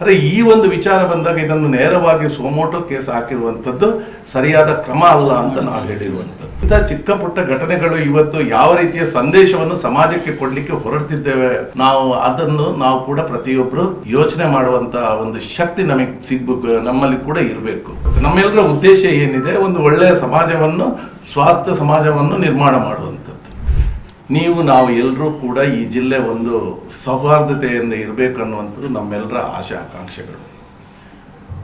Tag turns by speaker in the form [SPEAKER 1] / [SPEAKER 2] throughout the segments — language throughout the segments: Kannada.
[SPEAKER 1] ಆದರೆ ಈ ಒಂದು ವಿಚಾರ ಬಂದಾಗ ಇದನ್ನು ನೇರವಾಗಿ ಸೋಮೋಟೋ ಕೇಸ್ ಹಾಕಿರುವಂಥದ್ದು ಸರಿಯಾದ ಕ್ರಮ ಅಲ್ಲ ಅಂತ ನಾವು ಹೇಳಿರುವಂಥದ್ದು. ಇಂಥ ಚಿಕ್ಕ ಪುಟ್ಟ ಘಟನೆಗಳು ಇವತ್ತು ಯಾವ ರೀತಿಯ ಸಂದೇಶವನ್ನು ಸಮಾಜಕ್ಕೆ ಕೊಡಲಿಕ್ಕೆ ಹೊರಡ್ತಿದ್ದೇವೆ ನಾವು, ಅದನ್ನು ನಾವು ಕೂಡ ಪ್ರತಿಯೊಬ್ಬರು ಯೋಚನೆ ಮಾಡುವಂತಹ ಒಂದು ಶಕ್ತಿ ನಮಗೆ ಸಿಗ್ಬೇಕು ನಮ್ಮಲ್ಲಿ ಕೂಡ ಇರಬೇಕು. ನಮ್ಮೆಲ್ಲರ ಉದ್ದೇಶ ಏನಿದೆ? ಒಂದು ಒಳ್ಳೆಯ ಸಮಾಜವನ್ನು ಸ್ವಾಸ್ಥ್ಯ ಸಮಾಜವನ್ನು ನಿರ್ಮಾಣ ಮಾಡುವಂಥದ್ದು. ನೀವು ನಾವು ಎಲ್ಲರೂ ಕೂಡ ಈ ಜಿಲ್ಲೆ ಒಂದು ಸೌಹಾರ್ದತೆಯಿಂದ ಇರಬೇಕು ಅನ್ನುವಂಥದ್ದು ನಮ್ಮೆಲ್ಲರ ಆಶೆ ಆಕಾಂಕ್ಷೆಗಳು.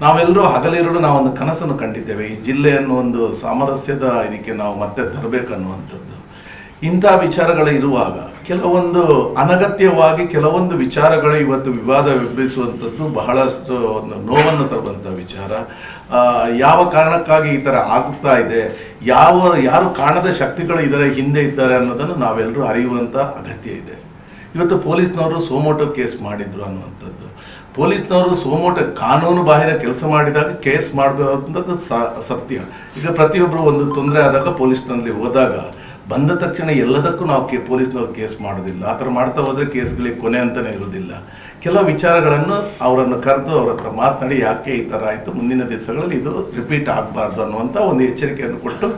[SPEAKER 1] ನಾವೆಲ್ಲರೂ ಹಗಲಿರುಳು ನಾವೊಂದು ಕನಸನ್ನು ಕಂಡಿದ್ದೇವೆ. ಈ ಜಿಲ್ಲೆಯನ್ನು ಒಂದು ಸಾಮರಸ್ಯದ ಇದಕ್ಕೆ ನಾವು ಮತ್ತೆ ತರಬೇಕನ್ನುವಂಥದ್ದು. ಇಂಥ ವಿಚಾರಗಳು ಇರುವಾಗ ಕೆಲವೊಂದು ಅನಗತ್ಯವಾಗಿ ಕೆಲವೊಂದು ವಿಚಾರಗಳು ಇವತ್ತು ವಿವಾದ ಎಬ್ಬಿಸುವಂಥದ್ದು ಬಹಳಷ್ಟು ಒಂದು ನೋವನ್ನು ತರುವಂಥ ವಿಚಾರ. ಯಾವ ಕಾರಣಕ್ಕಾಗಿ ಈ ಥರ ಆಗುತ್ತಾ ಇದೆ? ಯಾವ, ಯಾರು ಕಾಣದ ಶಕ್ತಿಗಳು ಇದರ ಹಿಂದೆ ಇದ್ದಾರೆ ಅನ್ನೋದನ್ನು ನಾವೆಲ್ಲರೂ ಅರಿಯುವಂಥ ಅಗತ್ಯ ಇದೆ. ಇವತ್ತು ಪೊಲೀಸ್ನವರು ಸೋಮೋಟೋ ಕೇಸ್ ಮಾಡಿದ್ರು ಅನ್ನುವಂಥದ್ದು. ಪೊಲೀಸ್ನವರು ಸೋಮೋಟೋ ಕಾನೂನು ಬಾಹಿರ ಕೆಲಸ ಮಾಡಿದಾಗ ಕೇಸ್ ಮಾಡಬೇಕಂಥದ್ದು ಸತ್ಯ. ಈಗ ಪ್ರತಿಯೊಬ್ಬರು ಒಂದು ತೊಂದರೆ ಆದಾಗ ಪೊಲೀಸ್ನಲ್ಲಿ ಹೋದಾಗ ಬಂದ ತಕ್ಷಣ ಎಲ್ಲದಕ್ಕೂ ನಾವು ಕೆ ಪೊಲೀಸ್ನವ್ರು ಕೇಸ್ ಮಾಡೋದಿಲ್ಲ. ಆ ಥರ ಮಾಡ್ತಾ ಹೋದರೆ ಕೇಸ್ಗಳಿಗೆ ಕೊನೆ ಅಂತಲೇ ಇರೋದಿಲ್ಲ ಕೆಲವು ವಿಚಾರಗಳನ್ನು ಅವರನ್ನು ಕರೆದು ಅವ್ರ ಹತ್ರ ಮಾತನಾಡಿ ಯಾಕೆ ಈ ಥರ ಆಯಿತು, ಮುಂದಿನ ದಿವಸಗಳಲ್ಲಿ ಇದು ರಿಪೀಟ್ ಆಗಬಾರ್ದು ಅನ್ನುವಂಥ ಒಂದು ಎಚ್ಚರಿಕೆಯನ್ನು ಕೊಟ್ಟು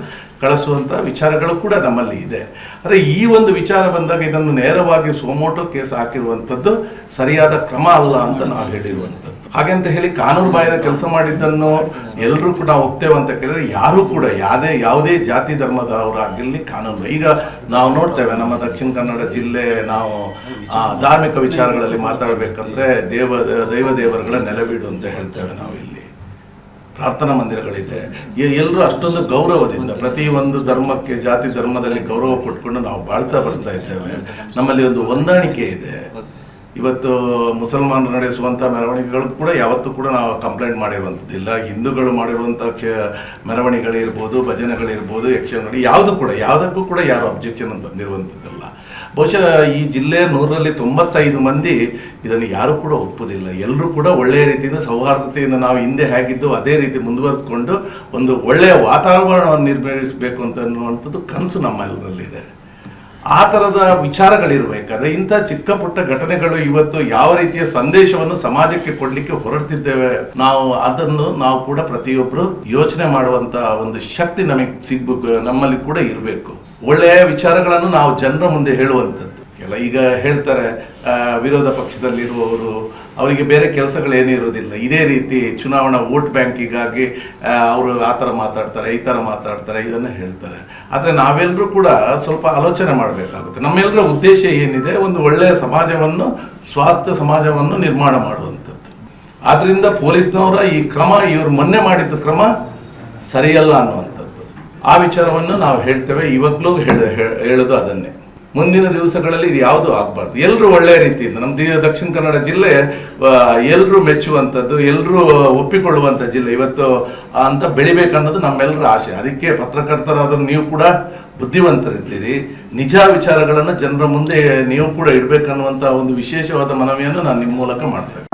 [SPEAKER 1] ಕಳಿಸುವಂಥ ವಿಚಾರಗಳು ಕೂಡ ನಮ್ಮಲ್ಲಿ ಇದೆ. ಆದರೆ ಈ ಒಂದು ವಿಚಾರ ಬಂದಾಗ ಇದನ್ನು ನೇರವಾಗಿ ಸೋಮೋಟೋ ಕೇಸ್ ಹಾಕಿರುವಂಥದ್ದು ಸರಿಯಾದ ಕ್ರಮ ಅಲ್ಲ ಅಂತ ನಾವು ಹೇಳಿರುವಂಥದ್ದು. ಹಾಗೆ ಅಂತ ಹೇಳಿ ಕಾನೂನು ಬಾಹಿರ ಕೆಲಸ ಮಾಡಿದ್ದನ್ನು ಎಲ್ಲರೂ ಕೂಡ ಒಪ್ತೇವೆ ಅಂತ ಕೇಳಿದ್ರೆ ಯಾರು ಕೂಡ ಯಾವುದೇ ಯಾವುದೇ ಜಾತಿ ಧರ್ಮದ ಅವರಾಗಿರಲಿ ಕಾನೂನು. ಈಗ ನಾವು ನೋಡ್ತೇವೆ ನಮ್ಮ ದಕ್ಷಿಣ ಕನ್ನಡ ಜಿಲ್ಲೆ ನಾವು ಧಾರ್ಮಿಕ ವಿಚಾರಗಳಲ್ಲಿ ಮಾತಾಡಬೇಕಂದ್ರೆ ದೇವ ದೈವ ದೇವರುಗಳ ನೆಲೆಬೀಡು ಅಂತ ಹೇಳ್ತೇವೆ ನಾವು ಇಲ್ಲಿ. ಪ್ರಾರ್ಥನಾ ಮಂದಿರಗಳಿದೆ. ಎಲ್ಲರೂ ಅಷ್ಟೊಂದು ಗೌರವದಿಂದ ಪ್ರತಿ ಒಂದು ಧರ್ಮಕ್ಕೆ, ಜಾತಿ ಧರ್ಮದಲ್ಲಿ ಗೌರವ ಕೊಟ್ಕೊಂಡು ನಾವು ಬಾಳ್ತಾ ಬರ್ತಾ ಇದ್ದೇವೆ. ನಮ್ಮಲ್ಲಿ ಒಂದು ಹೊಂದಾಣಿಕೆ ಇದೆ. ಇವತ್ತು ಮುಸಲ್ಮಾನರು ನಡೆಸುವಂಥ ಮೆರವಣಿಗೆಗಳು ಕೂಡ ಯಾವತ್ತೂ ಕೂಡ ನಾವು ಕಂಪ್ಲೇಂಟ್ ಮಾಡಿರುವಂಥದ್ದಿಲ್ಲ ಹಿಂದೂಗಳು ಮಾಡಿರುವಂಥ ಕ್ಷ ಮೆರವಣಿಗೆಗಳಿರ್ಬೋದು, ಭಜನೆಗಳಿರ್ಬೋದು ಯಕ್ಷಗಾನ ಯಾವುದು ಕೂಡ, ಯಾವುದಕ್ಕೂ ಕೂಡ ಯಾರು ಅಬ್ಜೆಕ್ಷನ್ ತಂದಿರುವಂಥದ್ದಲ್ಲ. ಬಹುಶಃ ಈ ಜಿಲ್ಲೆ ನೂರರಲ್ಲಿ ತೊಂಬತ್ತೈದು ಮಂದಿ ಇದನ್ನು ಯಾರೂ ಕೂಡ ಒಪ್ಪುವುದಿಲ್ಲ ಎಲ್ಲರೂ ಕೂಡ ಒಳ್ಳೆಯ ರೀತಿಯಿಂದ ಸೌಹಾರ್ದತೆಯಿಂದ ನಾವು ಹಿಂದೆ ಹೇಗಿದ್ದು ಅದೇ ರೀತಿ ಮುಂದುವರೆದುಕೊಂಡು ಒಂದು ಒಳ್ಳೆಯ ವಾತಾವರಣವನ್ನು ನಿರ್ಮಿಸಬೇಕು ಅಂತ ಅನ್ನುವಂಥದ್ದು ಕನಸು ನಮ್ಮೆಲ್ಲರಲ್ಲಿದೆ ಆ ಥರದ ವಿಚಾರಗಳಿರ್ಬೇಕಾದ್ರೆ ಇಂಥ ಚಿಕ್ಕ ಪುಟ್ಟ ಘಟನೆಗಳು ಇವತ್ತು ಯಾವ ರೀತಿಯ ಸಂದೇಶವನ್ನು ಸಮಾಜಕ್ಕೆ ಕೊಡ್ಲಿಕ್ಕೆ ಹೊರಡ್ತಿದ್ದೇವೆ, ನಾವು ಅದನ್ನು ನಾವು ಕೂಡ ಪ್ರತಿಯೊಬ್ಬರು ಯೋಚನೆ ಮಾಡುವಂತ ಒಂದು ಶಕ್ತಿ ನಮಗೆ ಸಿಗ್ಬೇಕು, ನಮ್ಮಲ್ಲಿ ಕೂಡ ಇರಬೇಕು. ಒಳ್ಳೆಯ ವಿಚಾರಗಳನ್ನು ನಾವು ಜನರ ಮುಂದೆ ಹೇಳುವಂಥದ್ದು. ಕೆಲ ಈಗ ಹೇಳ್ತಾರೆ ವಿರೋಧ ಪಕ್ಷದಲ್ಲಿರುವವರು, ಅವರಿಗೆ ಬೇರೆ ಕೆಲಸಗಳೇನೂ ಇರೋದಿಲ್ಲ ಇದೇ ರೀತಿ ಚುನಾವಣಾ ವೋಟ್ ಬ್ಯಾಂಕಿಗಾಗಿ ಅವರು ಆ ಥರ ಮಾತಾಡ್ತಾರೆ, ಈ ಥರ ಮಾತಾಡ್ತಾರೆ, ಇದನ್ನು ಹೇಳ್ತಾರೆ. ಆದರೆ ನಾವೆಲ್ಲರೂ ಕೂಡ ಸ್ವಲ್ಪ ಆಲೋಚನೆ ಮಾಡಬೇಕಾಗುತ್ತೆ. ನಮ್ಮೆಲ್ಲರ ಉದ್ದೇಶ ಏನಿದೆ? ಒಂದು ಒಳ್ಳೆಯ ಸಮಾಜವನ್ನು ಸ್ವಾಸ್ಥ್ಯ ಸಮಾಜವನ್ನು ನಿರ್ಮಾಣ ಮಾಡುವಂಥದ್ದು. ಆದ್ದರಿಂದ ಪೊಲೀಸ್ನವರ ಈ ಕ್ರಮ, ಇವರು ಮೊನ್ನೆ ಮಾಡಿದ್ದು ಕ್ರಮ ಸರಿಯಲ್ಲ ಅನ್ನುವಂಥದ್ದು. ಆ ವಿಚಾರವನ್ನು ನಾವು ಹೇಳ್ತೇವೆ. ಇವಾಗಲೂ ಹೇಳೋದು ಅದನ್ನೇ. ಮುಂದಿನ ದಿವಸಗಳಲ್ಲಿ ಇದು ಯಾವುದು ಆಗಬಾರ್ದು. ಎಲ್ಲರೂ ಒಳ್ಳೆಯ ರೀತಿಯಿಂದ, ನಮ್ಮ ದಕ್ಷಿಣ ಕನ್ನಡ ಜಿಲ್ಲೆ ಎಲ್ಲರೂ ಮೆಚ್ಚುವಂಥದ್ದು ಎಲ್ಲರೂ ಒಪ್ಪಿಕೊಳ್ಳುವಂಥ ಜಿಲ್ಲೆ. ಇವತ್ತು ಅಂತ ಬೆಳಿಬೇಕನ್ನೋದು ನಮ್ಮೆಲ್ಲರ ಆಸೆ. ಅದಕ್ಕೆ ಪತ್ರಕರ್ತರಾದ ನೀವು ಕೂಡ ಬುದ್ಧಿವಂತರಿದ್ದೀರಿ. ನಿಜ ವಿಚಾರಗಳನ್ನು ಜನರ ಮುಂದೆ ನೀವು ಕೂಡ ಇಡಬೇಕನ್ನುವಂಥ ಒಂದು ವಿಶೇಷವಾದ ಮನವಿಯನ್ನು ನಾನು ನಿಮ್ಮ ಮೂಲಕ ಮಾಡ್ತೇನೆ.